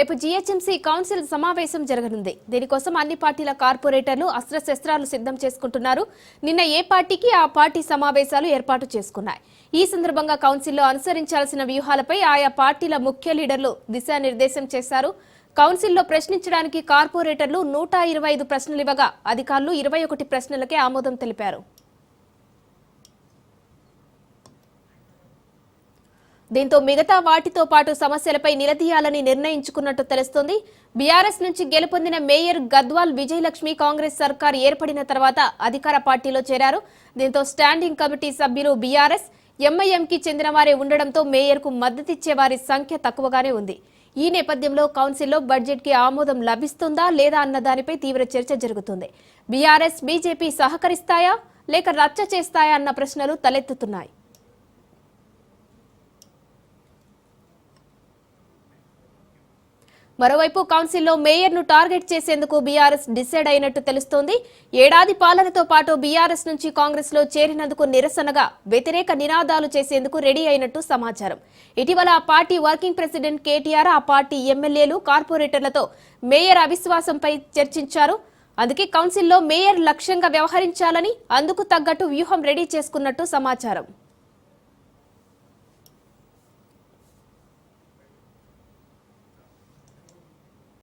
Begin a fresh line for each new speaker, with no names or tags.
రేపు GHMC council సమావేశం జరగనుంది. దీనికోసం అన్ని పార్టీల కార్పొరేటర్లు అస్త్రశస్త్రాలు సిద్ధం చేసుకుంటున్నారు. నిన్న ఏ పార్టీకి ఆ పార్టీ సమావేశాలు ఏర్పాటు చేసుకున్నాయి. ఈ సందర్భంగా కౌన్సిల్లో అనుసరించాల్సిన వ్యూహాలపై ఆయా పార్టీల ముఖ్య లీడర్లు దిశానిర్దేశం చేశారు. కౌన్సిల్లో ప్రశ్నించడానికి కార్పొరేటర్లు నూట ఇరవై ఐదు ప్రశ్నలు ఇవ్వగా అధికారులు ఇరవై ఒకటి ప్రశ్నలకే ఆమోదం తెలిపారు. దీంతో మిగతా వాటితో పాటు సమస్యలపై నిలదీయాలని నిర్ణయించుకున్నట్టు తెలుస్తోంది. బీఆర్ఎస్ నుంచి గెలుపొందిన మేయర్ గద్వాల్ విజయలక్ష్మి కాంగ్రెస్ సర్కార్ ఏర్పడిన తర్వాత అధికార పార్టీలో చేరారు. దీంతో స్టాండింగ్ కమిటీ సభ్యులు బీఆర్ఎస్ ఎంఐఎంకి చెందిన వారే ఉండడంతో మేయర్కు మద్దతిచ్చే వారి సంఖ్య తక్కువగానే ఉంది. ఈ నేపథ్యంలో కౌన్సిల్లో బడ్జెట్కి ఆమోదం లభిస్తుందా లేదా అన్న దానిపై తీవ్ర చర్చ జరుగుతుంది. బీఆర్ఎస్ బీజేపీ సహకరిస్తాయా లేక రచ్చ చేస్తాయా అన్న ప్రశ్నలు తలెత్తుతున్నాయి. మరోవైపు కౌన్సిల్లో మేయర్ను టార్గెట్ చేసేందుకు బీఆర్ఎస్ డిసైడ్ అయినట్టు తెలుస్తోంది. ఏడాది పాలనతో పాటు బీఆర్ఎస్ నుంచి కాంగ్రెస్లో చేరినందుకు నిరసనగా వ్యతిరేక నినాదాలు చేసేందుకు రెడీ అయినట్టు సమాచారం. ఇటీవల ఆ పార్టీ వర్కింగ్ ప్రెసిడెంట్ కేటీఆర్ ఆ పార్టీ ఎమ్మెల్యేలు కార్పొరేటర్లతో మేయర్ అవిశ్వాసంపై చర్చించారు. అందుకే కౌన్సిల్లో మేయర్ లక్ష్యంగా వ్యవహరించాలని అందుకు తగ్గట్టు వ్యూహం రెడీ చేసుకున్నట్టు సమాచారం.